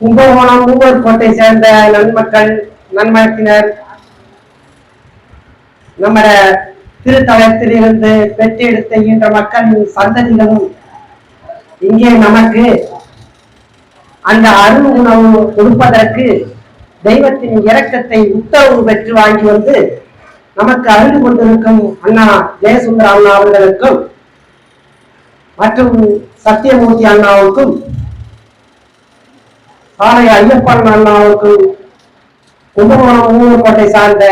கும்பகோணம் மூவர் கோட்டை சேர்ந்த நன்மக்கள் நன்மத்தினர் நம்ம திருத்தலத்திலிருந்து பெற்றெடுத்த இன்ற மக்களின் சந்ததிகளும் இங்கே நமக்கு அந்த அருள் உணவு கொடுப்பதற்கு தெய்வத்தின் இரக்கத்தை உத்தரவு பெற்று வாங்கி வந்து நமக்கு அறிந்து கொண்டிருக்கும் அண்ணா ஜெயசுந்தர அண்ணா அவர்களுக்கும் மற்றும் சத்தியமூர்த்தி அண்ணாவுக்கும் சாலை ஐயப்பன் அண்ணாவுக்கும் கும்பகோணம் ஊர்கோட்டை சார்ந்த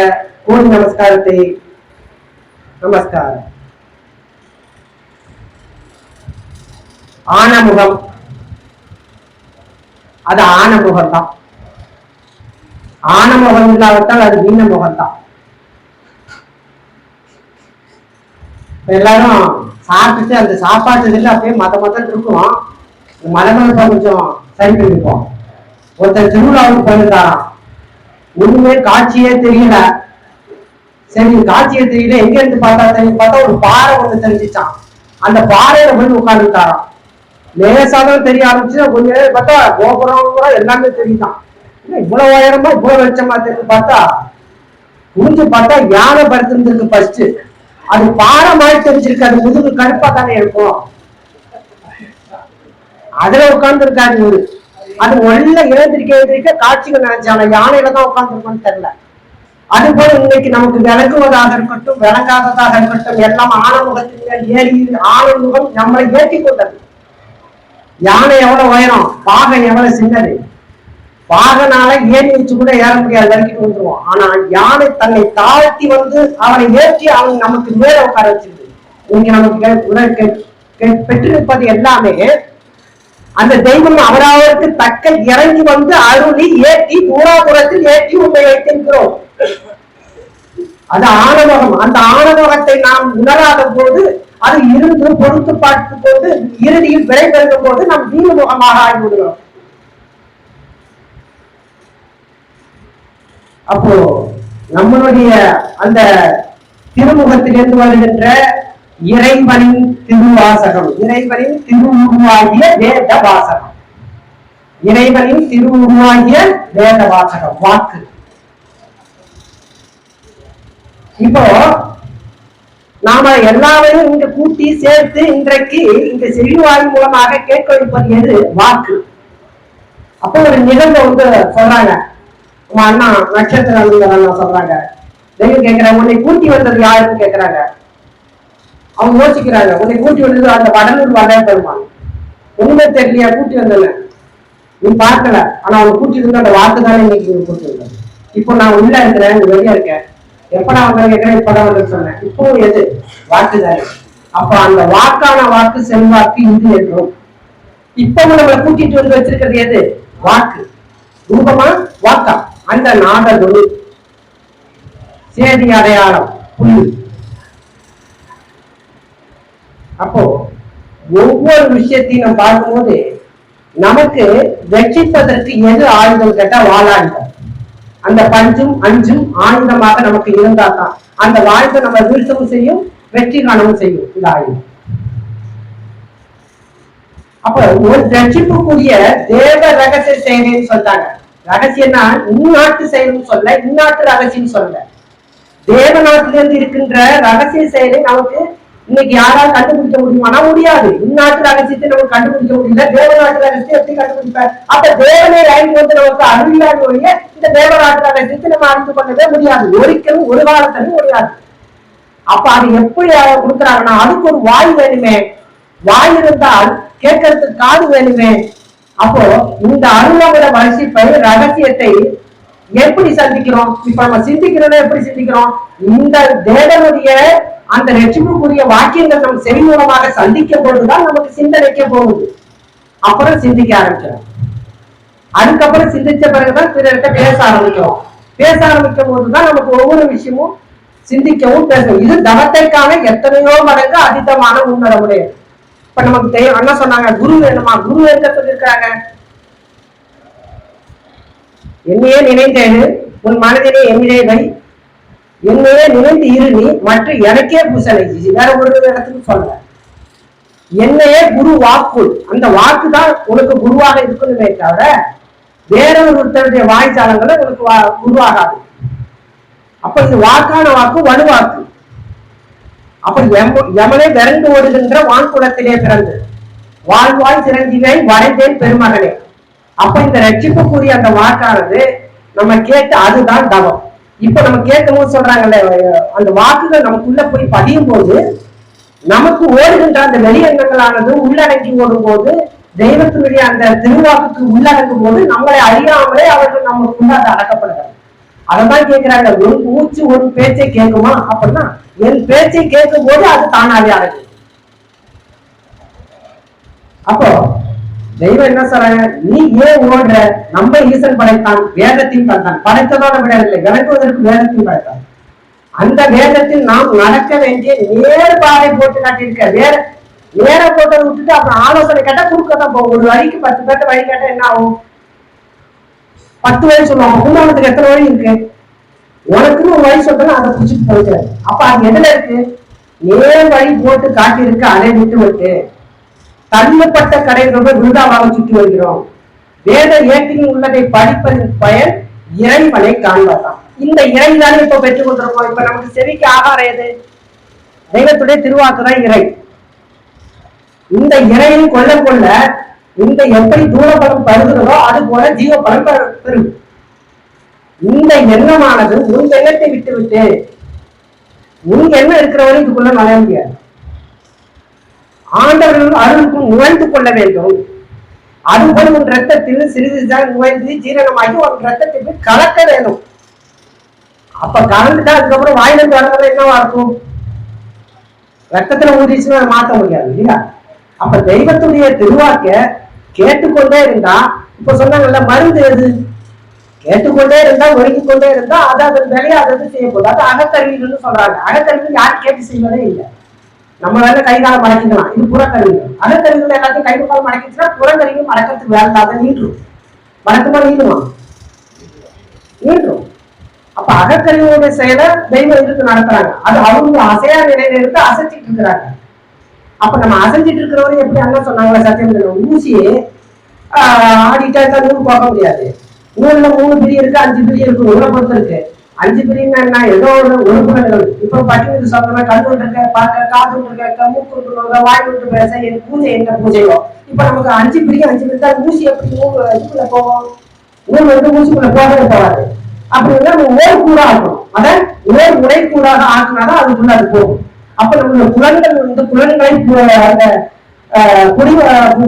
கோடி நமஸ்காரத்தை நமஸ்காரம். ஆனமுகம். அது ஆனமுகம் தான் ஆனமுகம் இல்லாவிட்டால் அது வீண தான் எல்லாரும் சாப்பிட்டுட்டு அந்த சாப்பாட்டு இதில் அப்படியே மத மதம் இருக்கும் மத மதத்தை கொஞ்சம் சரி பண்ணிப்போம். ஒருத்தர் திருவிழாவுக்கு போயிருந்தாராம் ஒண்ணுமே காட்சியே தெரியல. சரி காட்சியே தெரியல. எங்க இருந்து பார்த்தா தெரியும். பார்த்தா ஒரு பாறை ஒண்ணு தெரிஞ்சிச்சான் அந்த பாறையில போய் உட்காந்துட்டாராம் லேசாதான் தெரிய ஆரம்பிச்சு கொஞ்ச நேரம் பார்த்தா கோபுரம் கூட எல்லாமே தெரியுதான் இவ்வளவு உயரமா இவ்வளவு வெளிச்சமா தெரிஞ்சு பார்த்தா. குனிஞ்சு பார்த்தா யானை படுத்திருந்திருக்கு ஃபர்ஸ்ட் அது பாறை மாதிரி தெரிஞ்சிருக்கு அது முதுகு கருப்பா தானே இருக்கும். அதுல உட்கார்ந்து இருக்காரு இவரு. அது ஒல்ல எழுந்திருக்க எழுந்திருக்க காட்சிகள் நினைச்சாங்க. யானையில தான் உட்கார்ந்துருக்கோம்னு தெரியல. அது போல இன்னைக்கு நமக்கு விளங்குவதாக இருக்கட்டும் விளங்காததாக இருக்கட்டும் எல்லாம் ஆணமுகத்தின் ஏறி ஆணமுகம் நம்மளை ஏற்றி கொண்டது. யானை எவ்வளவு உயரம்? பாகன் எவ்வளவு சின்னது? வாகனால ஏறி வச்சு கூட ஏற முடியாது வரைக்கும் வந்துருவோம் ஆனா யானை தன்னை தாழ்த்தி வந்து அவனை ஏற்றி அவன் நமக்கு மேல உட்கார வச்சிருக்கு இங்க நமக்கு உடல் பெற்றிருப்பது எல்லாமே அந்த தெய்வம் அவரவருக்கு தக்க இறங்கி வந்து அருளி ஏற்றி தூராபுரத்தில் ஏற்றி உண்மை வைத்திருக்கிறோம். அது ஆணவகம் அந்த ஆணவகத்தை நாம் உணராத போது அது இருந்து பொறுத்து பார்க்கும் போது இறுதியில் விடை போது நாம் வீணுமுகமாக ஆகிவிடுகிறோம். அப்போ நம்மளுடைய அந்த திருமுகத்திலிருந்து வருகின்ற இறைவனின் திருவாசகம். இறைவனின் திருவுருவாகிய வேத வாசகம் இறைவனின் திருவுருவாகிய வேத வாசகம் வாக்கு. இப்போ நாம எல்லாரையும் இங்க கூட்டி சேர்த்து இன்றைக்கு இந்த செவிவாய் மூலமாக கேட்க வைப்பது எது? வாக்கு. அப்போ ஒரு நிகழ்வு வந்து சொல்றாங்க. உங்க அண்ணா நட்சத்திர அண்ணா சொல்றாங்க. தெய்வம் கேட்கிறாங்க உன்னை கூட்டி வந்தது யாருன்னு கேட்கிறாங்க. அவங்க யோசிக்கிறாங்க உன்னை கூட்டி வந்தது அந்த வடலூர் வட பெருமாள். ஒண்ணுமே தெரியலையா கூட்டி வந்தல நீ பார்க்கல ஆனா அவங்க கூட்டி இருந்த அந்த வார்த்தை தானே இன்னைக்கு நீ இப்போ நான் உள்ள இருக்கிறேன் நீ வெளியே இருக்கேன். எப்படா வந்து கேட்கிறேன் இப்பதான் வந்து சொன்னேன். இப்போ எது? வாக்கு தானே. அப்ப அந்த வாக்கான வாக்கு செல்வாக்கு இது என்றும். இப்பவும் நம்மளை கூட்டிட்டு வந்து வச்சிருக்கிறது எது? வாக்கு. ரூபமா? வாக்கா. அந்த நாதகுரு சேதி அடையாளம். புள்ளி அப்போ ஒவ்வொரு விஷயத்தையும் நம்ம பார்க்கும்போது நமக்கு வெற்றிப்பதற்கு எது ஆயுதம் கேட்டா வாழாயுதம் அந்த பஞ்சும் அஞ்சும் ஆயுதமாக நமக்கு இருந்தா தான். அந்த வாழ்க்கை நம்ம வீழ்த்தவும் செய்யும் வெற்றி காணவும் செய்யும் இந்த ஆயுதம். அப்ப ஒரு ரட்சிப்புக்குரிய தேவ ரகசிய செயலின்னு சொல்றாங்க ரகசியம்னா இந்நாட்டு செயல்னு சொல்ல இந்நாட்டு ரகசியம் சொல்ல. தேவநாட்டில இருந்து இருக்கின்ற ரகசிய செயலை நமக்கு இன்னைக்கு யாரால கண்டுபிடிக்க முடியுமானா முடியாது. இந்நாட்டு ரகசியத்தை நமக்கு கண்டுபிடிக்க முடியல. தேவநாட்டு ரகசியத்தை எப்படி கண்டுபிடிப்பார் அப்ப தேவனே இறங்கி வந்து நமக்கு அருளியாத ஒழிய இந்த தேவநாட்டு ரகசியத்தை நம்ம அறிந்து கொள்ளவே முடியாது. ஒரிக்கலும் ஒரு காலத்திலும் முடியாது. அப்ப அது எப்படி கொடுக்குறாங்கன்னா அதுக்கு ஒரு வாய் வேணுமே. வாய் இருந்தால் கேட்கறதுக்கு காது வேணுமே. அப்போ இந்த அருளவிட வசிப்பை ரகசியத்தை எப்படி சந்திக்கிறோம்? இப்ப நம்ம சிந்திக்கிறோம்னா எப்படி சிந்திக்கிறோம்? இந்த தேவனுடைய அந்த ரட்சிப்புக்குரிய வாக்கியங்கள் நம்ம செவி மூலமாக சந்திக்கும் பொழுதுதான் நமக்கு சிந்தனைக்க போகுது. அப்புறம் சிந்திக்க ஆரம்பிக்கிறோம். அதுக்கப்புறம் சிந்திச்ச பிறகுதான் பிறர்கிட்ட பேச ஆரம்பிக்கிறோம். பேச ஆரம்பிக்கும் போதுதான் நமக்கு ஒவ்வொரு விஷயமும் சிந்திக்கவும் பேசணும் இது தவத்தைக்கான எத்தனையோ மடங்கு அதிகமான உணரமுடையது இப்ப நமக்கு தெரியும் அண்ணா சொன்னாங்க குரு வேணுமா? குரு எங்க சொல்லியிருக்காங்க என்னையே நினைந்தேன் உன் மனதிலே என்னிலே வை. என்னையே நினைந்து இரு நீ மற்ற எனக்கே பூசனை வேற ஒரு இடத்துக்கு சொல்ல என்னையே குரு வாக்குள். அந்த வாக்கு தான் உனக்கு குருவாக இருக்கணுமே தவிர வேற ஒருத்தருடைய வாய்ச்சாலங்களும் உனக்கு வா- குருவாகாது அப்ப இது வாக்கான வாக்கு வலுவாக்கு. அப்ப எம- யமனே விரண்டு ஓடுகின்ற வான்குலத்திலே பிறந்து வாழ்வாய் சிரஞ்சீவியை வரைந்தேன் பெருமகனே. அப்ப இந்த ரட்சிப்புக்குரிய அந்த வாக்கானது நம்ம கேட்டு அதுதான் தவம். இப்ப நம்ம கேட்கும் போது சொல்றாங்கல்ல அந்த வாக்குகள் நமக்குள்ள போய் பதியும் போது நமக்கு ஓடுகின்ற அந்த வெளியங்கங்களானது உள்ளடக்கி ஓடும் போது தெய்வத்தினுடைய அந்த திருவாக்குக்கு உள்ளடங்கும் போது நம்மளை அறியாமலே அவர்கள் நமக்குள்ள அது அடக்கப்படுகிறது அதான் கேட்கிறாங்க. ஒரு மூச்சு ஒரு பேச்சை கேட்குமா? அப்படின்னா என் பேச்சை கேட்கும் போது அது தானாவே அடங்கும். அப்போ தெய்வம் என்ன சொல்றாங்க? நீ ஏன் ஓடுற? நம்ம ஈசன் படைத்தான் வேதத்தையும் தந்தான் படைத்ததோட விடவில்லை விளக்குவதற்கு வேதத்தையும் படைத்தான். அந்த வேதத்தில் நாம் நடக்க வேண்டிய நேர் பாதை போட்டு காட்டியிருக்க. வேற நேர போட்டதை விட்டுட்டு அப்புறம் ஆலோசனை கேட்டா குறுக்கதான் போகும். ஒரு வழிக்கு பத்து பேர்ட்ட வழி கேட்டா என்ன ஆகும்? பத்து வயசு சொல்லுவாங்க. கும்பகோணத்துக்கு எத்தனை வழி இருக்கு? உனக்குன்னு ஒரு வழி சொல்றேன் அதை பிடிச்சிட்டு போயிட்டாரு அப்ப அது எதுல இருக்கு? நேர் வழி போட்டு காட்டியிருக்க அதை விட்டு விட்டு. தள்ளப்பட்ட கடைகளோட விருதாவாக சுற்றி வருகிறோம். வேத ஏட்டில் உள்ளதை படிப்பதன் பயன் இறைவனை காண்பதாம். இந்த இறைதானே இப்ப பெற்றுக் கொண்டிருக்கோம் இப்ப நமக்கு செவிக்கு ஆகாரம் எது? தெய்வத்துடைய திருவாக்குதான் இறை. இந்த இறையை கொள்ள கொள்ள இந்த எப்படி தூரபலம் பருகிறதோ அது போல ஜீவ பலம் பெறும். இந்த எண்ணமானது உன் எண்ணத்தை விட்டு விட்டு உன் எண்ணம் இருக்கிறவரை இதுக்குள்ள நுழைய முடியாது. ஆண்டவர்கள் அருளுக்கும் நுழைந்து கொள்ள வேண்டும். அதுபோல உன் ரத்தத்தில் சிறிது நுழைந்து ஜீரணமாகி உன் ரத்தத்திற்கு கலக்க வேணும் அப்ப கலந்துட்டா அதுக்கப்புறம் வாயிலிருந்து வரதுல என்னவா இருக்கும்? ரத்தத்துல ஊதிச்சுன்னா மாத்த முடியாது இல்லையா? அப்ப தெய்வத்துடைய திருவாக்க கேட்டுக்கொண்டே இருந்தா இப்ப சொன்னாங்கல்ல மருந்து எது? கேட்டுக்கொண்டே இருந்தா ஒழுங்கி கொண்டே இருந்தா அது அதன் வேலையை அது செய்யக்கூடாது அது அகக்கருவிகள்னு சொல்றாங்க. அகக்கருவிகள் யாரும் கேட்டு செய்வதே இல்லை. நம்ம வேலை கை காலம் மடக்கிக்கலாம். இது புறக்கருவிகள் அகக்கருவிகள் எல்லாத்தையும் கை காலம் மடக்கிச்சுன்னா புறக்கருவியும் மடக்கிறதுக்கு வேலை இல்லாத நீண்டும் மடக்குமா நீண்டுமா நீண்டும் அப்ப அகக்கருவியோட செயலை தெய்வம் இருக்கு நடத்துறாங்க. அது அவங்க அசையா நிலையில இருந்து அசைச்சிட்டு இருக்கிறாங்க. அப்ப நம்ம அசைஞ்சிட்டு இருக்கிறவரை எப்படி அண்ணா சொன்னாங்களா சத்தியம் ஊசியே ஆஹ் ஆடிட்டா இருந்தாலும் போக முடியாது. ஊர்ல மூணு பிரி இருக்கு அஞ்சு பிரி இருக்கு ஊரை பொறுத்து இருக்கு. அஞ்சு பிரின்னா என்ன? ஏதோ ஒரு உறுப்புகள் இப்ப பட்டினது சொல்றவங்க கண்ணு இருக்க பார்க்க காது இருக்க மூக்கு விட்டுருவாங்க வாய் விட்டு பேச என் பூஜை என்ன பூஜையோ இப்ப நமக்கு அஞ்சு பிரி அஞ்சு பிரி தான் ஊசி எப்படி நூல் இதுக்குள்ள போகும்? நூல் வந்து ஊசிக்குள்ள போகவே போகாது. அப்படின்னா நம்ம ஓர் கூடா ஆக்கணும். அத ஓர் உடை கூடாக ஆக்குனாதான் அதுக்குள்ள அது போகும். அப்ப நம்மளோட புலன்கள் வந்து புலன்களை பு- அந்த ஆஹ்,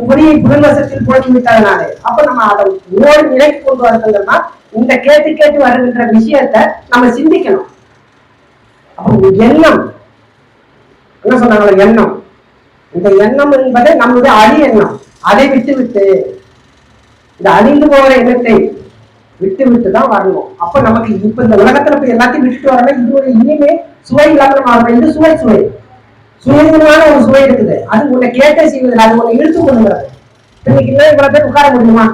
குடி புலன்வசத்தில் புழங்கி விட்டதுனாலே அப்ப நம்ம அதை ஓர் நிலைக்கு கொண்டு வரதுன்னா இந்த கேட்டு கேட்டு வருகின்ற விஷயத்த நம்ம சிந்திக்கணும். அப்ப எண்ணம் என்ன சொன்னாங்களோ எண்ணம். இந்த எண்ணம் என்பது நம்முடைய அழி எண்ணம். அதை விட்டு விட்டு இந்த அழிந்து போகிற எண்ணத்தை விட்டு விட்டு தான் வரணும். அப்ப நமக்கு இப்ப இந்த உலகத்துல போய் எல்லாத்தையும் விட்டுட்டு வரணும் இது ஒரு இனிமே சுவை இல்லாம நம்ம சுவை சுவை. சுயமான ஒரு சுவை இருக்குது. அது உன்னை கேட்டே செய்வதில் அது உன்னை இழுத்து கொள்ளுங்கிறது இன்னைக்கு இல்லை இவ்வளவு பேர் உட்கார முடியுமா?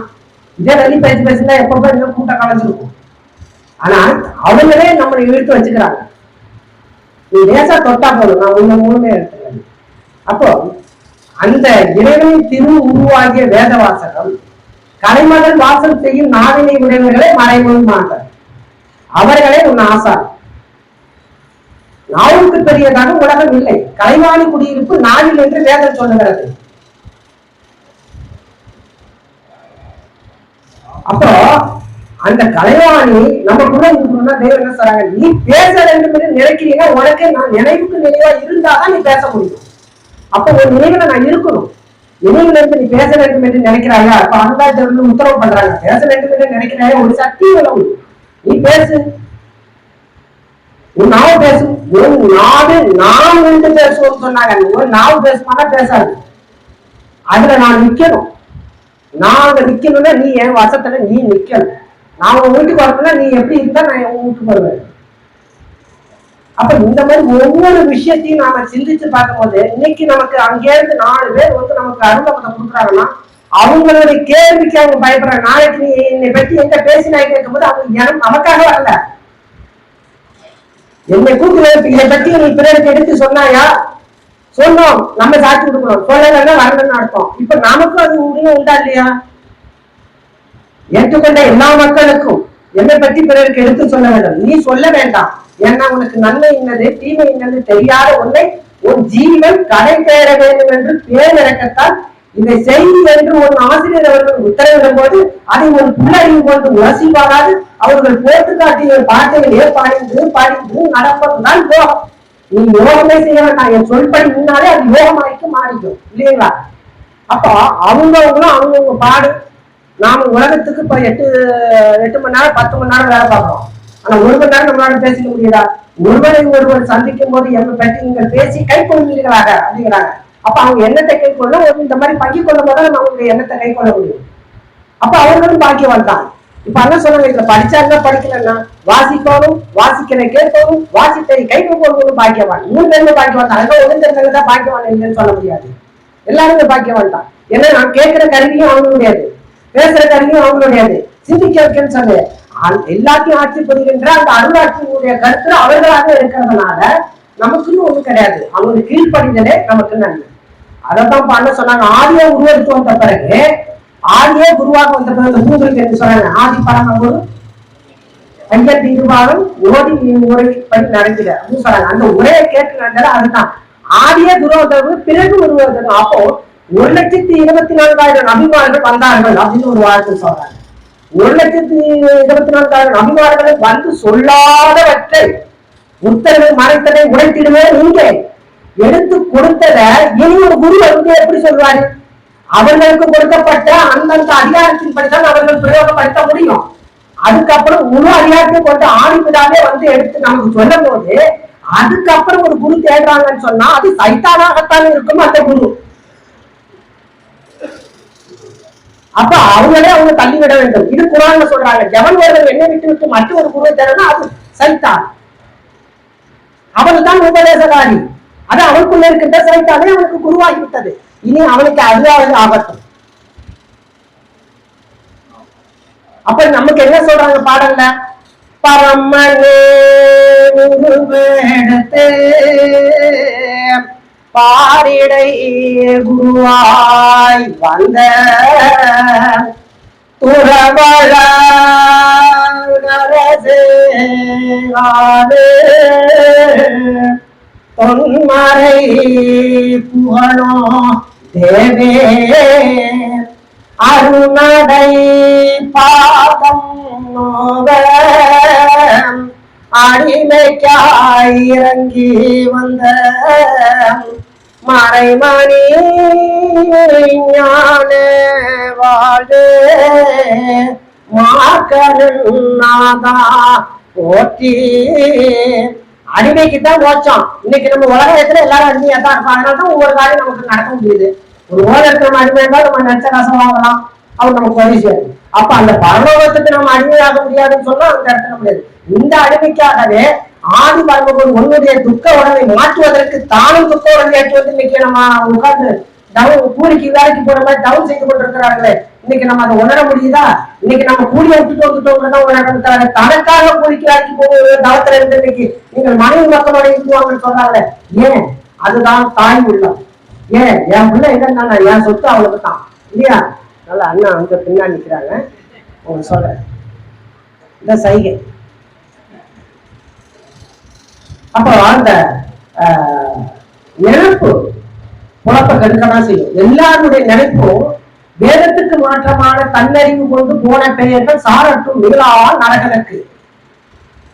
இதே வெளி பேசி பேசினா எப்ப இன்னும் கூட்டம் கலைஞ்சிருக்கும். ஆனா அவங்களே நம்மளை இழுத்து வச்சுக்கிறாங்க. நீ லேசா தொட்டா போதும். நான் உன்னை முழுமையா எடுத்துக்கிறேன். அப்போ அந்த இறைவன் திரு உருவாகிய வேத வாசகம் கலைமகள் வாசல் செய்யும் நாவினை உடையவர்களே மறைமுகம் மாட்டார் அவர்களே உன் ஆசார் நாவுக்கு பெரியதாக உலகம் இல்லை. கலைவாணி குடியிருப்பு நாவில் என்று வேதம் சொல்லுகிறது. அப்போ அந்த கலைவாணி நமக்குள்ள இருக்கணும்னா தெய்வம் என்ன சொல்றாங்க? நீ பேச வேண்டும் என்று நினைக்கிறீங்க உனக்கு நான் நினைவுக்கு நினைவா இருந்தாதான் நீ பேச முடியும். அப்ப ஒரு நினைவுல நான் இருக்கணும். நினைவுல இருந்து நீ பேச வேண்டும் என்று நினைக்கிறாங்க அப்ப அந்தாஜர்கள் உத்தரவு பண்றாங்க. பேச வேண்டும் என்று நினைக்கிறாங்க ஒரு சக்தி உணவு. நீ பேசு. உன் நாவ பேசு. உன் நாடு நான் ரெண்டு பேசுவோம் சொன்னாங்க. ஒரு நாவு பேசுமானா பேசாது. அதுல நான் நிக்கணும். நான் அங்க நிக்கணும்னா நீ என் வசத்துல நீ நிக்கணும். நான் உங்க வீட்டுக்கு வரணும்னா நீ எப்படி இருந்தா நான் உங்க வீட்டுக்கு வருவேன். அப்ப இந்த மாதிரி ஒவ்வொரு விஷயத்தையும் நாம சிந்திச்சு பார்க்கும்போது இன்னைக்கு நமக்கு அங்கேருந்து நாலு பேர் வந்து நமக்கு அருளப்படம் கொடுக்குறாங்கன்னா அவங்களுடைய கேள்விக்கு அவங்க பயப்படுறாங்க. நாளைக்கு நீ என்னை பற்றி எங்க பேசினாய் கேட்கும்போது அவங்க நமக்காக வரல. என்னை கூட்டு இதை பத்தி நீ பிறருக்கு எடுத்து சொன்னாயா? சொன்னோம். நம்ம சாட்சி கொடுக்கணும். சொல்லலைன்னா வரணும்னு அர்த்தம். இப்ப நமக்கும் அது உரிமை உண்டா இல்லையா? ஏற்றுக்கொண்ட எல்லா மக்களுக்கும் என்னை பற்றி பிறருக்கு எடுத்து சொல்ல வேண்டும். நீ சொல்ல வேண்டாம். ஏன்னா உனக்கு நன்மை என்னது தீமை என்னது தெரியாத உன்னை உன் ஜீவன் கடை பெயர வேண்டும் என்று பேரிறக்கத்தால் இதை செய்தி என்று ஒரு ஆசிரியர் அவர்கள் உத்தரவிடும் போது அதை ஒரு பிள்ளையும் கொண்டு உரசி பாராது அவர்கள் போட்டு காட்டிய பாட்டையிலே பாடிந்து பாடிந்து நடப்பதுதான் யோகம். நீ யோகமே செய்ய வேண்டாம். என் சொல்படி முன்னாலே அது யோகமாய்க்கு மாறிக்கும் இல்லைங்களா? அப்போ அவங்கவுங்களும் அவங்கவுங்க பாடு. நாம உலகத்துக்கு இப்ப எட்டு எட்டு மணி நேரம் பத்து மணி நேரம் வேலை பார்க்கறோம். ஆனா ஒரு மணி நேரம் நம்மளால பேசிக்க முடியுதா? ஒருவரை ஒருவர் சந்திக்கும் போது எங்க பற்றி நீங்கள் பேசி கை அப்படிங்கிறாங்க. அப்ப அவங்க எண்ணத்தை கை கொள்ள ஒரு இந்த மாதிரி பங்கி கொள்ளும் போது நம்ம அவங்களுடைய எண்ணத்தை கை கொள்ள முடியும். அப்ப அவர்களும் பாக்கியவான் தான். இப்ப என்ன சொல்லுங்க இதுல படிச்சாங்க படிக்கலன்னா வாசிக்கணும் வாசிக்கிற கேட்கணும் வாசித்தை கை கொள்வதும் பாக்கியவான். மூணு பேருமே பாக்கியவான் தான். அங்க ஒன்று தெரிஞ்சவங்க தான் பாக்கியவான் இல்லைன்னு சொல்ல முடியாது. எல்லாருமே பாக்கியவான் தான். ஏன்னா நான் கேட்கிற கருவியும் அவங்களுடையது பேசுற கருவியும் அவங்களுடையது சிந்திக்க வைக்கன்னு சொல்லு. எல்லாத்தையும் ஆட்சி புரிகின்ற அந்த அருளாட்சியினுடைய கருத்து அவர்களாக இருக்கிறதுனால நமக்குன்னு ஒண்ணு கிடையாது. அவங்களுக்கு கீழ்ப்படிதலே நமக்கு நன்மை. அதான் பண்ண சொன்னாங்க. ஆதியை உருவெடுத்து வந்த பிறகு ஆதியே குருவாக வந்த பிறகு இந்த பூமிக்கு என்று சொன்னாங்க? ஆதி பரம போது ஐயர் தீர்மானம் ஓடி முறைப்படி நடக்கிற. அப்படின்னு சொன்னாங்க. அந்த உரையை கேட்டு நடந்தது அதுதான். ஆதியே குரு வந்தவங்க பிறகு உருவதற்கு அப்போ ஒரு லட்சத்தி இருபத்தி நான்காயிரம் அபிமானங்கள் வந்தார்கள் அப்படின்னு ஒரு வார்த்தை சொல்றாங்க. ஒரு லட்சத்தி இருபத்தி நான்காயிரம் அபிமானங்களை வந்து சொல்லாதவற்றை உத்தரவை மறைத்ததை உடைத்திடுவே இங்கே. எடுத்து கொடுத்தத இனி ஒரு குரு வந்து எப்படி சொல்வாரு? அவர்களுக்கு கொடுக்கப்பட்ட அந்தந்த அதிகாரத்தின் படித்தான் அவர்கள் பிரயோகப்படுத்த முடியும். அதுக்கப்புறம் முழு அதிகாரத்தை கொண்டு ஆணிவிடாவே வந்து எடுத்து நமக்கு சொல்லும் போது அதுக்கப்புறம் ஒரு குரு தேடுறாங்கன்னு சொன்னா அது சைத்தானாகத்தான் இருக்கும் அந்த குரு. அப்ப அவங்களே அவங்க தள்ளிவிட வேண்டும். இது குரான்ல சொல்றாங்க. ஜவன் ஒருவர் என்ன விட்டு விட்டு மற்ற ஒரு குருவை தேடனா அது சைத்தான். அவன் தான் உபதேசகாரி. அது அவனுக்குள்ள இருக்கின்ற சைத்தானே அவனுக்கு குருவாகி விட்டது இனி அவனுக்கு அதுவாவது ஆபத்து அப்ப நமக்கு என்ன சொல்றாங்க பாடல்ல? பரமனே உருவெடுத்து பாரிடை குருவாய் வந்த துறவழ தொன்மறை புகழோ தேவே. அருணடை பாதம் நோவ அடிமைக்காய் இறங்கி வந்த மறைமணி ஞான வாழ்வு. மாக்கரன் நாதா போற்றி. அடிமைக்கு தான் ஓச்சம் இன்னைக்கு நம்ம உலகத்துல எல்லாரும் அடிமையா தான் இருப்பாங்க அதனால தான் ஒவ்வொரு காரியம் நமக்கு நடக்க முடியுது. ஒரு ஓரத்துக்கு நம்ம அடிமை இருந்தால் நம்ம நினைச்ச காசம் வாங்கலாம். அவர் நமக்கு உதவி செய்யும் அப்ப அந்த பரலோகத்துக்கு நம்ம அடிமையாக முடியாதுன்னு சொன்னா அந்த இடத்துல முடியாது இந்த அடிமைக்காகவே ஆதி பரமபுரம் உன்னுடைய துக்க உடலை மாற்றுவதற்கு தானும் துக்க உடலை ஏற்றுவது இன்னைக்கு நம்ம உட்கார்ந்து டவுன் கூலிக்கு வேலைக்கு போற மாதிரி டவுன் செய்து கொண்டிருக்கிறார்களே. இன்னைக்கு நம்ம அதை உணர முடியுதா? இன்னைக்கு நம்ம கூலியை விட்டுட்டு வந்துட்டோம் உணர்ந்தாங்க தனக்காக கூலிக்கு வேலைக்கு போக தளத்துல இருந்து இன்னைக்கு நீங்கள் மனைவி மக்களோட இருக்குவாங்கன்னு சொல்றாங்களே. ஏன்? அதுதான் தாய் உள்ளம். ஏன்? என் பிள்ளை என்னன்னா என் சொத்து அவளுக்கு தான் இல்லையா? நல்லா அண்ணா அங்க பின்னாடி நிக்கிறாங்க. உங்களுக்கு சொல்றேன் இந்த சைகை. அப்போ அந்த ஆஹ், குழப்ப கெடுக்கதான் செய்யும். எல்லாருடைய நினைப்பும் வேதத்துக்கு மாற்றமான தன்னறிவு கொண்டு போன பெயர்கள் சாரட்டும் நிகழா நரகனுக்கு.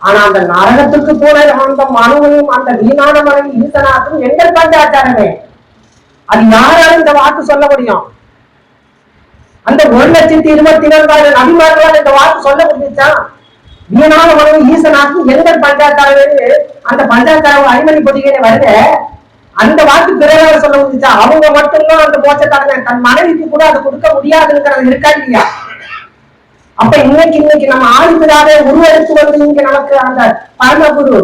ஆனா அந்த நரகத்துக்கு போன அந்த மனுவையும் அந்த வீணான மனைவி ஈசனாக்கும் எங்கள் பஞ்சாச்சாரமே. அது யாராலும் இந்த வாக்கு சொல்ல முடியும்? அந்த ஒரு லட்சத்தி இருபத்தி நான்காயிரம் நபிமார்களால் இந்த வாக்கு சொல்ல முடிஞ்சுச்சா வீணான மனைவி ஈசனாக்கும் எங்கள் பஞ்சாச்சாரமே. அந்த பஞ்சாச்சாரம் அடிமணி பொதிகளை வருது அந்த வாக்கு பிறகு சொல்ல முடிஞ்சா அவங்க மட்டும்தான் அந்த போச்சக்காரங்க தன் மனைவிக்கு கூட அதை கொடுக்க முடியாதுங்கிறது இருக்கா இல்லையா? அப்ப இன்னைக்கு இன்னைக்கு நம்ம ஆதிபிதாவே உருவெடுத்து வந்து இங்க நமக்கு அந்த பரமகுரு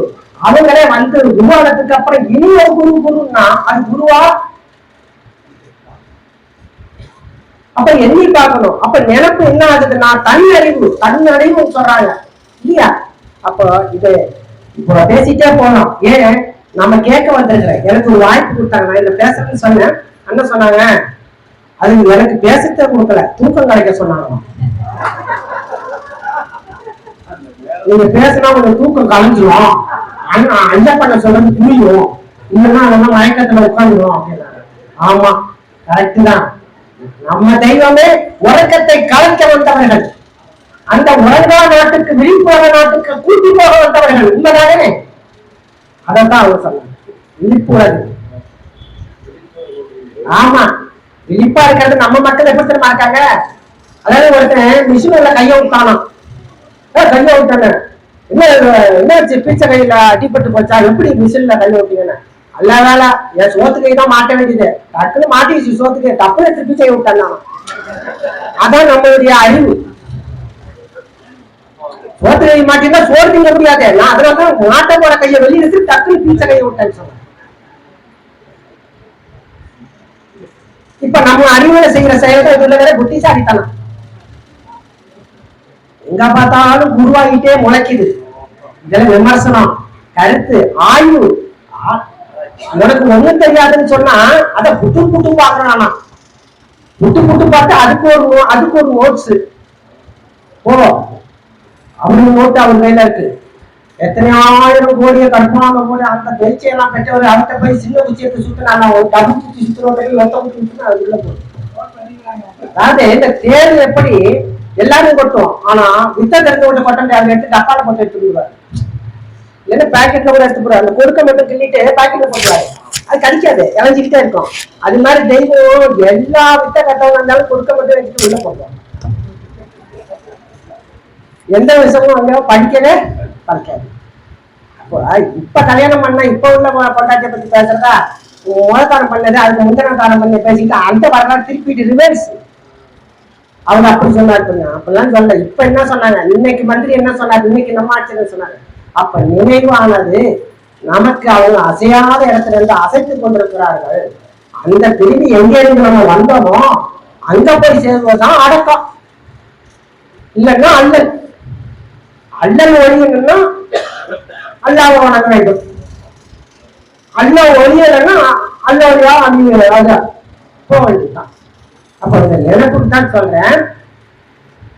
அவங்களே வந்து உருவானதுக்கு அப்புறம் இனி ஒரு குரு குருன்னா அது குருவா? அப்ப எண்ணி பார்க்கணும். அப்ப நினப்பு என்ன ஆகுதுன்னா தன் அறிவு தன் அறிவு சொல்றாங்க. இல்லையா? அப்போ இது இப்போ பேசிட்டே போனோம். ஏன்? நம்ம கேட்க வந்திருக்கிறேன் எனக்கு ஒரு வாய்ப்பு கொடுத்தாங்க. நான் இதை பேசுறேன்னு சொன்னேன். அண்ணன் சொன்னாங்க அது எனக்கு பேசத்தே கொடுக்கல. தூக்கம் கிடைக்க சொன்னாங்க. நீங்க பேசினா உங்களுக்கு தூக்கம் கலைஞ்சிரும். அண்ணா ஐயா பண்ண சொல்றது புரியும். இல்லைன்னா அதெல்லாம் மயக்கத்துல உட்காந்துரும். அப்படின்னாங்க ஆமா கரெக்ட் தான். நம்ம தெய்வமே உறக்கத்தை கலைக்க வந்தவர்கள். அந்த உறங்கா நாட்டுக்கு விழிப்புணர்வு நாட்டுக்கு கூட்டி போக வந்தவர்கள். உண்மைதானே? அதைத்தான் அவங்க சொன்னாங்க விழிப்புணர்வு. ஆமா. விழிப்பா இருக்கிறது நம்ம மக்கள் எப்படி தெரியுமா இருக்காங்க? அதாவது ஒருத்தன் மிஷின்ல கைய விட்டானாம் ஏ, கைய விட்டானே என்ன இது, என்னாச்சு பீச்சை கையில அடிபட்டு போச்சா? எப்படி மிஷின்ல கைய விட்டீங்கன்னு அல்ல வேலை என் சோத்து கை தான் மாட்ட வேண்டியது. டக்குன்னு மாட்டிச்சு சோத்துக்கு. டப்புன்னு பீச்சை விட்டான் அதான் நம்மளுடைய அறிவு. சோத்து கை மாட்டினா சோறு திங்க முடியாது நான் அதனால தான் நாட்டை போட கையை வெளியே எடுத்து டக்குன்னு பீச்ச கையை விட்டேன்னு சொன்னேன். இப்ப நம்ம அறிவுரை செய்யற செயல்கள் இதுல வேற புத்திசாலித்தனம். எங்க பார்த்தாலும் உருவாகிட்டே முளைக்குது. இதுல விமர்சனம் கருத்து ஆய்வு. உனக்கு ஒண்ணும் தெரியாதுன்னு சொன்னா அத புட்டு புட்டு பாக்குறானா புட்டு புட்டு பார்த்து அதுக்கு ஒரு அதுக்கு ஒரு நோட்ஸ் போவோம் அவரு ஓட்டு அவர் கையில இருக்கு. எத்தனை ஆயிரம் கோடியை கற்பனாம கோடி அந்த பேச்சையெல்லாம் பெற்றவர் அவர்கிட்ட போய் சின்ன குச்சி எடுத்து சுத்தினா ஒரு கடும் குச்சி சுத்துறோம் ஒத்த குச்சி சுத்தினா அது உள்ள போகும். அதாவது இந்த தேர் எப்படி எல்லாரும் கொட்டும் ஆனா வித்த தெரிஞ்ச விட்டு கொட்டை அதை எடுத்து டப்பால போட்டு எடுத்துடுவாரு இல்லைன்னா பாக்கெட்ல கூட எடுத்து அந்த கொடுக்க மட்டும் கிள்ளிட்டு பாக்கெட்ல போட்டுருவாரு. அது கடிக்காது. இளைஞ்சிக்கிட்டே இருக்கும் அது மாதிரி தெய்வம் எல்லா வித்த கட்டவங்க இருந்தாலும் கொடுக்க மட்டும் எடுத்துட்டு உள்ள போடுவாங்க எந்த விஷயமும் வந்து படிக்கவே படிக்காது. அப்போ இப்ப கல்யாணம் பண்ணா இப்ப உள்ள பொண்டாட்டியை பத்தி பேசுறதா? முதல்காரம் பண்ணது அதுக்கு முந்தின காரம் பண்ணி பேசிட்டு அந்த வரலாறு திருப்பிட்டு ரிவர்ஸ் அவங்க அப்படி சொன்னாரு கொஞ்சம் அப்படிலாம் சொல்ல இப்ப என்ன சொன்னாங்க? இன்னைக்கு மந்திரி என்ன சொன்னாரு? இன்னைக்கு நம்ம ஆட்சியர் சொன்னாங்க அப்ப நினைவானது நமக்கு அவங்க அசையாத இடத்துல இருந்து அசைத்து கொண்டிருக்கிறார்கள். அந்த பிரிவு எங்க இருந்து நம்ம வந்தோமோ அங்க போய் சேர்வதுதான் அடக்கம். இல்லைன்னா அல்லல். அல்லல் ஒழியணும்னா அல்லாவை வணங்க வேண்டும் அல்ல ஒழியலைன்னா அல்ல ஒழியா ராஜா. போக வேண்டியதுதான். அப்ப இந்த நினைப்புக்கு தான் சொல்றேன்.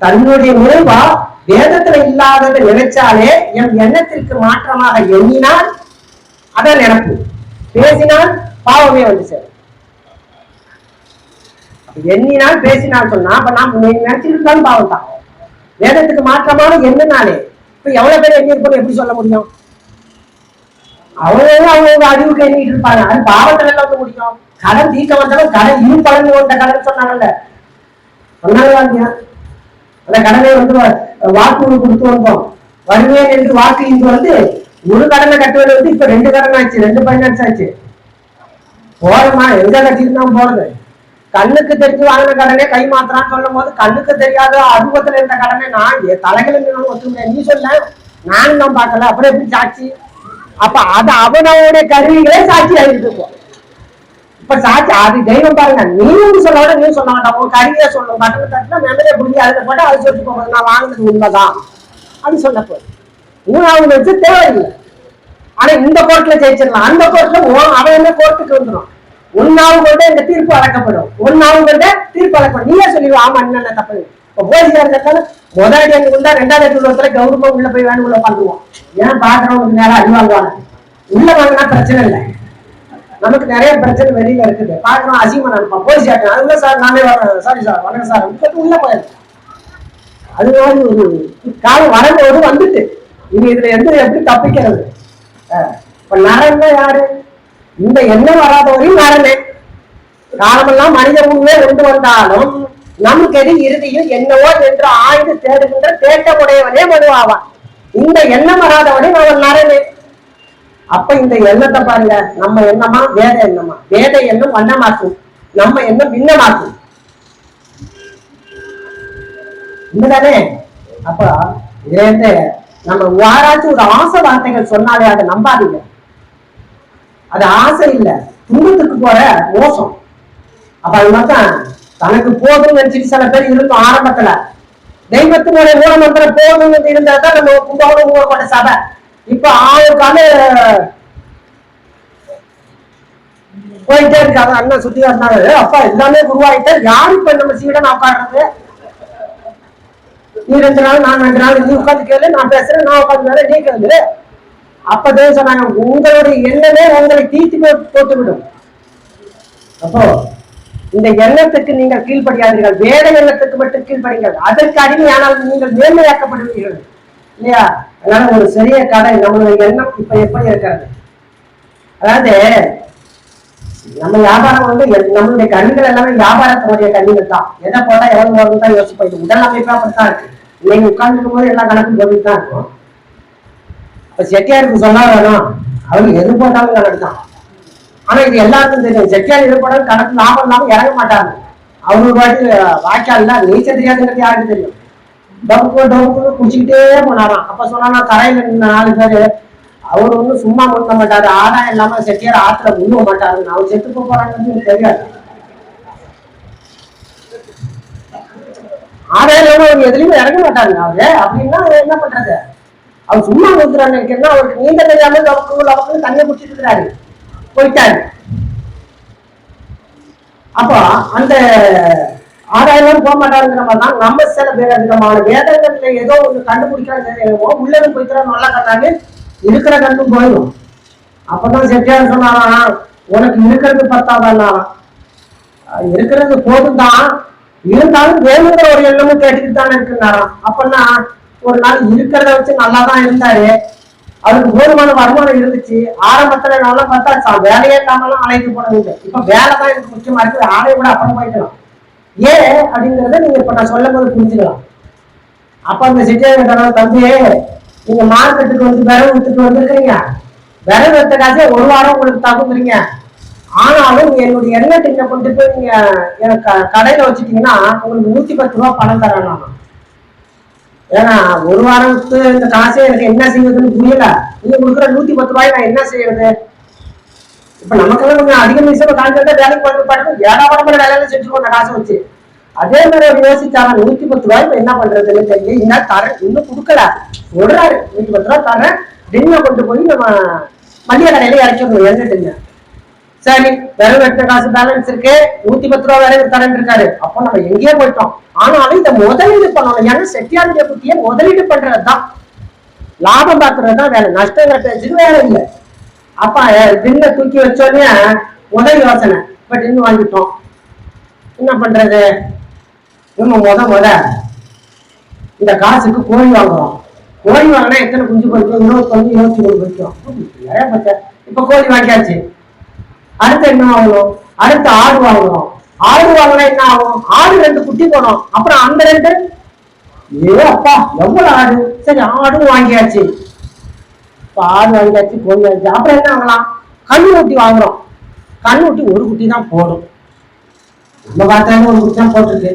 தன்னுடைய நிறைவா வேதத்துல இல்லாததை நினைச்சாலே என் எண்ணத்திற்கு மாற்றமாக எண்ணினால் அதான் நினைப்பு. பேசினால் பாவமே வந்து சேரும். அப்ப எண்ணினால் பேசினால் சொன்னா அப்ப நாம் நினைச்சிருந்தாலும் பாவம் தான் வேதத்துக்கு மாற்றமான எண்ணினாலே இப்ப எவ்வளவு பேர் எண்ணி எப்படி சொல்ல முடியும்? அவங்க அவங்க அறிவுக்கு எண்ணிட்டு இருப்பாங்க. அது பாவத்துல எல்லாம் வந்து முடியும் கடன் தீர்க்க வந்தாலும் கடன் இரு பலன் கொண்ட கடன் சொன்னாங்கல்ல. சொன்னாங்க அந்த கடனை வந்து வாக்கு கொடுத்து வந்தோம். வருவேன் என்று வாக்கு இங்கு வந்து ஒரு கடனை கட்டுவது வந்து இப்ப ரெண்டு கடன் ஆச்சு ரெண்டு பைனான்ஸ் ஆச்சு. போறோமா எங்க தான் போறது? கண்ணுக்கு தெரிஞ்சு வாங்கின கடனே கை மாத்திரான்னு சொல்லும் போது கண்ணுக்கு தெரியாத அனுபவத்துல இருந்த கடனை நான் என் தலைகளை நான் நீ சொல்ல நானும் தான் பார்க்கல. அப்புறம் எப்படி சாட்சி? அப்ப அது அவனோட கருவிகளே சாட்சி ஆகிட்டு இருக்கும். இப்ப சாட்சி அது தெய்வம் பாருங்க. நீ ஒன்று சொல்ல விட நீ சொல்ல வேண்டாம் உன் கருவியை சொல்லணும் பட்டனை தட்டினா மெமரியை புரிஞ்சு அதில் போட்டு அது சொல்லிட்டு போகுது நான் வாங்கினது உண்மைதான். அது சொல்ல போகுது இன்னும் அவங்க வச்சு தேவையில்லை. ஆனா இந்த கோர்ட்ல ஜெயிச்சிடலாம். அந்த கோர்ட்ல அவன் என்ன கோர்ட்டுக்கு வந்துடும் ஒன்னாவும் கொண்ட இந்த தீர்ப்பு அடக்கப்படும் ஒன்னாவும் கொண்ட தீர்ப்பு அடக்கப்படும் நீயே சொல்லிடுவோம் ஆமா என்ன தப்பு இப்போ போலீஸ்காரர் கேட்டாலும் முதலாளி அங்க உண்டா ரெண்டாவது இடத்துல ஒருத்தர கௌரவமா உள்ள போய் வேணும் உள்ள பண்ணுவோம் ஏன் பாக்குறவங்களுக்கு நேரம் அடி வாங்குவாங்க? உள்ள வாங்கினா பிரச்சனை இல்லை. நமக்கு நிறைய பிரச்சனை வெளியில இருக்குது. பாக்குறோம் அசிங்கமா நினைப்போம் போலீஸ் கேட்டேன் அதுல சார் நானே வரேன் சாரி சார் வரேன் சார். உங்களுக்கு உள்ள போயிருக்கேன் அது மாதிரி ஒரு காலம் வரும்போது வந்துட்டு இனி இதுல எந்த எப்படி தப்பிக்கிறது? இப்ப நரன்னா யாரு? இந்த எண்ணம் வராத வரையும் வரணும் காலமெல்லாம் மனித உண்மை கொண்டு வந்தாலும் நமக்கு எது இறுதியில் என்னவோ என்று ஆய்ந்து தேடுகின்ற தேட்டமுடையவனே மனுவாவான் இந்த எண்ணம் வராதவனே அவன் நரனே அப்ப இந்த எண்ணத்தை பாருங்க நம்ம எண்ணமா? வேத எண்ணமா? வேத எண்ணம் வண்ணமாக்கும். நம்ம எண்ணம் பின்னமாக்கும். உண்மைதானே? அப்ப இதே நம்ம யாராச்சும் ஒரு ஆசை வார்த்தைகள் சொன்னாலே அதை நம்பாதீங்க. அது ஆசை இல்ல. துன்பத்துக்கு போற மோசம். அப்ப அது மாதிரிதான் தனக்கு போதும்னு நினைச்சிட்டு சில பேர் இருக்கும் ஆரம்பத்துல தெய்வத்தினுடைய மூலமந்திரம் போதும்னு இருந்தா தான் நம்ம கும்பகோணம் ஊறப்பட்ட சபை. இப்ப ஆறு கால போயிட்டே இருக்காங்க அண்ணன் சுத்தி வந்தாரு அப்பா எல்லாமே குருவாயிட்டா யாரு இப்ப நம்ம சீடன் உட்காடுறது நீ ரெண்டு நாள் நான் ரெண்டு நாள் நீ உட்காந்து கேளு நான் பேசுறேன் நான் உட்காந்து நீ கேளு. அப்பதே சொன்னாங்க உங்களுடைய எண்ணமே உங்களை தீர்த்து போட்டுவிடும் போட்டு விடும் அப்போ இந்த எண்ணத்துக்கு நீங்கள் கீழ்ப்படியாதீர்கள். வேத எண்ணத்துக்கு மட்டும் கீழ்ப்படிங்கள். அதற்கு அடிமையானால் நீங்கள் மேன்மையாக்கப்படுவீர்கள். இல்லையா? அதனால ஒரு சிறிய கடை நம்மளுடைய எண்ணம் இப்ப எப்படி இருக்கிறது? அதாவது நம்ம வியாபாரம் வந்து எ- நம்மளுடைய கண்கள் எல்லாமே வியாபாரத்தினுடைய கண்கள் தான். எதை போட்டா எவ்வளவு வரும் தான் யோசிப்போம். உடல் அமைப்பா அப்படித்தான் இருக்கு. இன்னைக்கு உட்கார்ந்துருக்கும் போது எல்லா கணக்கும் போட்டுட்டு தான் இருக்கும். இப்ப செட்டியாருக்கு சொன்னா வேணும். அவருக்கு எது போட்டாலும் கணக்கு தான். ஆனா இது எல்லாருக்கும் தெரியும். செட்டியார் எது போட்டாலும் கணக்கு லாபம் இல்லாம இறங்க மாட்டாங்க. அவங்க பாட்டு வாய்க்கால்ல நீச்சல் தெரியாதுங்கிறது யாருக்கு தெரியும்? டவுக்கு டொப்பு குடிச்சுக்கிட்டே போனாராம். அப்ப சொன்னா கரையில நின்ன நாலு பேரு அவர் ஒண்ணும் சும்மா முன்ன மாட்டாரு. ஆதாயம் இல்லாம செட்டியார் ஆத்துல முழுவ மாட்டாரு. அவர் செத்து போறாங்கன்னு தெரியாது. ஆதாயம் இல்லாம அவர் எதுலையுமே இறங்க மாட்டாருங்க. அவரு அப்படின்னா அவர் என்ன பண்றது? அவர் சும்மா கொடுக்குறான்னு நினைக்கிறேன்னா அவருக்கு நீந்த தெரியாம லவக்கு லவக்கு தண்ணியை குடிச்சிட்டு இருக்கிறாரு. போயிட்டாரு. அப்போ அந்த ஆறாயிரம் போக மாட்டாருங்கிற மாதிரி தான் நம்ம சில பேர் விதமான வேதங்கள்ல ஏதோ ஒண்ணு கண்டுபிடிக்கிறாங்க உள்ளது போய்க்கிறோம் நல்லா கண்ணாங்க இருக்கிற கண்ணும் போயிடும். அப்பதான் செட்டியார் சொன்னாராம் உனக்கு இருக்கிறது பத்தாதான் இருக்கிறது போதும் தான் இருந்தாலும் வேணுங்கிற ஒரு எண்ணமும் கேட்டுக்கிட்டு தானே இருக்குன்னாராம் அப்படின்னா ஒரு நாள் இருக்கிறத வச்சு நல்லா தான் இருந்தாரு. அவருக்கு போதுமான வருமானம் இருந்துச்சு. ஆரம்பத்துல நல்லா பார்த்தா சா- வேலையே இல்லாமலாம் அலைக்கு போனது இப்ப வேலை தான் எனக்கு முக்கியமா இருக்குது ஆலையை கூட அப்புறம் போய்க்கலாம். ஏன் அப்படிங்கறத நீங்க இப்ப நான் சொல்லும் போது புரிஞ்சுக்கலாம். அப்ப அந்த சிட்டியாக தம்பியே நீங்க மார்க்கெட்டுக்கு வந்து விரவு வித்துட்டு வந்திருக்கிறீங்க. விரவு வித்த காசே ஒரு வாரம் உங்களுக்கு தகுந்துறீங்க ஆனாலும் என்னுடைய எண்ணெய் டின்னை கொண்டு போய் நீங்க எனக்கு க- கடையில வச்சுட்டீங்கன்னா உங்களுக்கு நூத்தி பத்து ரூபா பணம் தரேன் நான் ஏன்னா ஒரு வாரத்து இந்த காசே எனக்கு என்ன செய்யறதுன்னு புரியல. நீங்க கொடுக்குற நூத்தி பத்து ரூபாய் நான் என்ன செய்யறது? இப்ப நமக்கெல்லாம் கொஞ்சம் அதிக நிமிஷம் கான்சென்டா வேலைக்கு பண்ணி பாட்டு ஏடாவடமான வேலையில செஞ்சுருவோம் அந்த காசை வச்சு. அதே மாதிரி அவர் யோசிச்சாங்க நூத்தி பத்து ரூபாய் இப்ப என்ன பண்றதுன்னு தெரியல. இன்னும் தரேன். இன்னும் கொடுக்கல. சொல்றாரு. நூத்தி பத்து ரூபாய் தரேன். டின்னை கொண்டு போய் நம்ம மளிகை கடையில இறக்கிடணும். இறந்துட்டுங்க சரி வெறும் வெட்ட காசு பேலன்ஸ் இருக்கு. நூத்தி பத்து ரூபா வேலை தரேன் இருக்காரு. அப்போ நம்ம எங்கேயோ போயிட்டோம். ஆனாலும் இந்த முதலீடு பண்ணணும். ஏன்னா செட்டியாருடைய புத்திய முதலீடு பண்றதுதான். லாபம் பார்க்கறது தான் வேலை. நஷ்டம் பேச்சு வேலை இல்லை. அப்ப டின்ன தூக்கி வச்சோடனே முதல் யோசனை. பட் இன்னும் வாங்கிட்டோம். என்ன பண்றது? நம்ம முத முத இந்த காசுக்கு கோழி வாங்குறோம். கோழி வாங்கினா எத்தனை குஞ்சு பொறிக்கும் இருபத்தொன்னு இருபத்தி மூணு பொறிக்கும் ஏன் பச்சை. இப்ப கோழி வாங்கியாச்சு. அடுத்து என்ன வாங்கணும்? அடுத்து ஆடு வாங்கணும். ஆடு வாங்கினா என்ன ஆகும்? ஆடு ரெண்டு குட்டி போடும் அப்புறம் அந்த ரெண்டு? ஏ அப்பா எவ்வளவு ஆடு? சரி ஆடும் வாங்கியாச்சு. இப்ப ஆடு வாங்கியாச்சு கோழி அப்புறம் என்ன வாங்கலாம்? கண்ணு குட்டி வாங்குறோம். கண்ணு குட்டி ஒரு குட்டி தான் போடும். நம்ம பார்த்தாலும் ஒரு குட்டி தான் போட்டிருக்கு.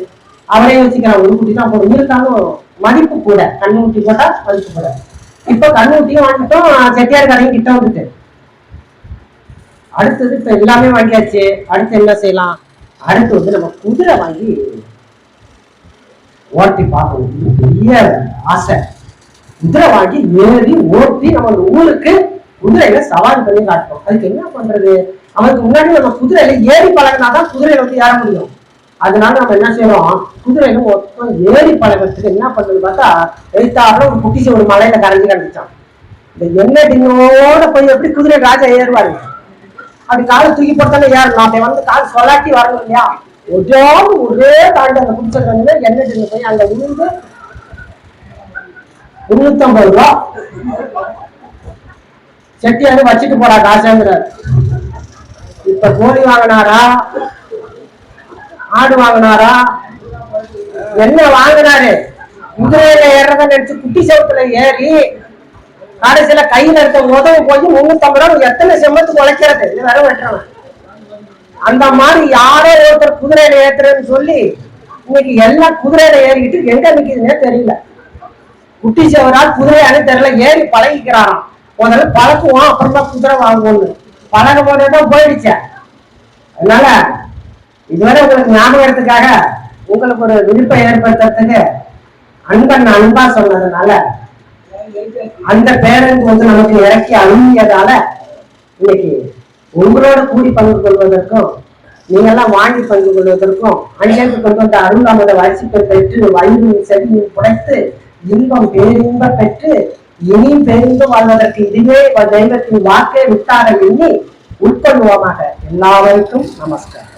அவரே வச்சுக்கிறான் ஒரு குட்டி தான் போடும். இருந்தாலும் மதிப்பு கூட. கண்ணு குட்டி போட்டா மதிப்பு கூட. இப்ப கண்ணு குட்டியும் வாங்கிட்டோம் செட்டியார் கடையும் கிட்ட வந்துட்டு. அடுத்தது இப்ப எல்லாமே வாங்கியாச்சு. அடுத்து என்ன செய்யலாம்? அடுத்து வந்து நம்ம குதிரை வாங்கி ஓட்டி பார்க்கணும். பெரிய ஆசை. குதிரை வாங்கி ஏறி ஓட்டி நம்ம அந்த ஊருக்கு குதிரையில சவாரி பண்ணி காட்டணும் அதுக்கு என்ன பண்றது? அவனுக்கு முன்னாடி நம்ம குதிரையில ஏறி பழகினாதான் குதிரையில வந்து ஏற முடியும். அதனால நம்ம என்ன செய்யறோம்? குதிரையில மொத்தம் ஏறி பழகிறதுக்கு என்ன பண்றது பார்த்தா எழுத்தாப்புல ஒரு குட்டிசி ஒரு மலையில கரைஞ்சி கண்டுச்சான் இந்த எண்ணெய் டின்னோட போய் எப்படி குதிரை ராஜா ஏறுவாரு? அப்படி காலை தூக்கி போட்டாலே யார்? நாம வந்து கால் சொல்லாட்டி வரணும் இல்லையா? ஒரே ஒரே தாண்டி அந்த குடிச்சிருக்காங்க எண்ணெய் டின்னு போய் அந்த உளுந்து முன்னூத்தம்பது ரூபா. செட்டியாரு வச்சுட்டு போறா காசாங்கிறார். இப்ப கோழி வாங்கினாரா? ஆடு வாங்கினாரா? என்ன வாங்கினாரு. குதிரையில ஏறத நினைச்சு குட்டி சவுத்துல ஏறி கடைசியில கையில இருக்க உதவு போய் முன்னூத்தம்பது ரூபா எத்தனை செம்மத்துக்கு உழைக்கிறது? இது வேற வெட்டுறவன் அந்த மாதிரி யாரோ ஒருத்தர் குதிரையில ஏத்துறேன்னு சொல்லி இன்னைக்கு எல்லாம் குதிரையில ஏறிக்கிட்டு எங்க நிக்குதுன்னே தெரியல. குட்டி செவரால் குதிரையானு தெரியல. ஏறி பழகிக்கிறாராம். முதல்ல பழக்குவோம் அப்புறம் தான் குதிரை வாங்குவோம்னு. பழக போனேதான் போயிடுச்சே. அதனால இதுவரை உங்களுக்கு ஞாபகத்துக்காக உங்களுக்கு ஒரு விருப்பம் ஏற்படுத்துறதுக்கு அன்பன் அன்பா சொன்னதுனால அந்த பேரண்ட் வந்து நமக்கு இறக்கி அழுங்கியதால இன்னைக்கு உங்களோட கூடி பங்கு கொள்வதற்கும் நீங்கெல்லாம் வாங்கி பங்கு கொள்வதற்கும் அங்கிருந்து கொண்டு வந்த அருங்காமத வரிசைப்பை பெற்று வயிறு செவியும் புடைத்து இன்பம் பேரின்ப பெற்று இனியும் பேரின்பம் வாழ்வதற்கு இதுவே தெய்வத்தின் வாக்கே விட்டார எண்ணி உட்கொள்வோமாக. எல்லாருக்கும் நமஸ்காரம்.